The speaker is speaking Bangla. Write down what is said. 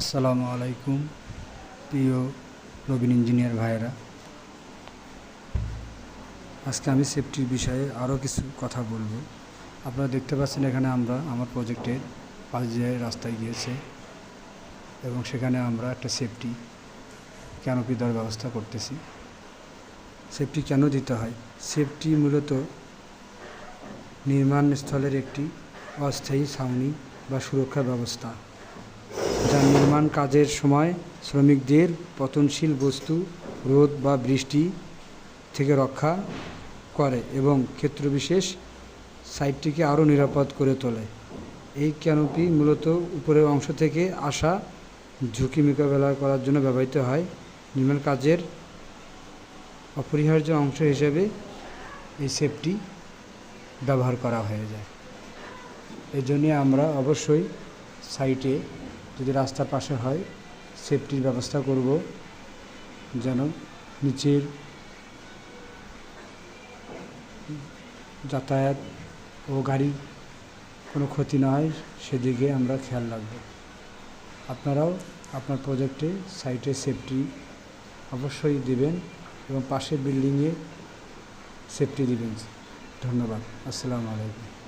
আসসালামু আলাইকুম, প্রিয় নবীন ইঞ্জিনিয়ার ভাইয়েরা। আজকে আমি সেফটির বিষয়ে আরও কিছু কথা বলব। আপনারা দেখতে পাচ্ছেন এখানে আমরা, আমার প্রজেক্টের পাশ দিয়ে রাস্তায় গিয়েছে এবং সেখানে আমরা একটা সেফটি ক্যানোপি দেওয়ার ব্যবস্থা করতেছি। সেফটি কেন দিতে হয়? সেফটি মূলত নির্মাণ স্থলের একটি অস্থায়ী ছাউনি বা সুরক্ষা ব্যবস্থা। যা নির্মাণ কাজের সময় শ্রমিকদের পতনশীল বস্তু, রোদ বা বৃষ্টি থেকে রক্ষা করে এবং ক্ষেত্রবিশেষ সাইটটিকে আরও নিরাপদ করে তোলে। এই ক্যানোপি মূলত উপরের অংশ থেকে আসা ঝুঁকি মোকাবেলা করার জন্য ব্যবহৃত হয়। নির্মাণ কাজের অপরিহার্য অংশ হিসেবে এই সেফটি ব্যবহার করা হয়ে যায়। এই জন্যে আমরা অবশ্যই সাইটে যদি রাস্তার পাশে হয় সেফটির ব্যবস্থা করব, যেন নিচের যাতায়াত ও গাড়ির কোনো ক্ষতি না হয়, সেদিকে আমরা খেয়াল রাখব। আপনারাও আপনার প্রজেক্টে সাইটে সেফটি অবশ্যই দিবেন এবং পাশের বিল্ডিংয়ে সেফটি দিবেন। ধন্যবাদ। আসসালামু আলাইকুম।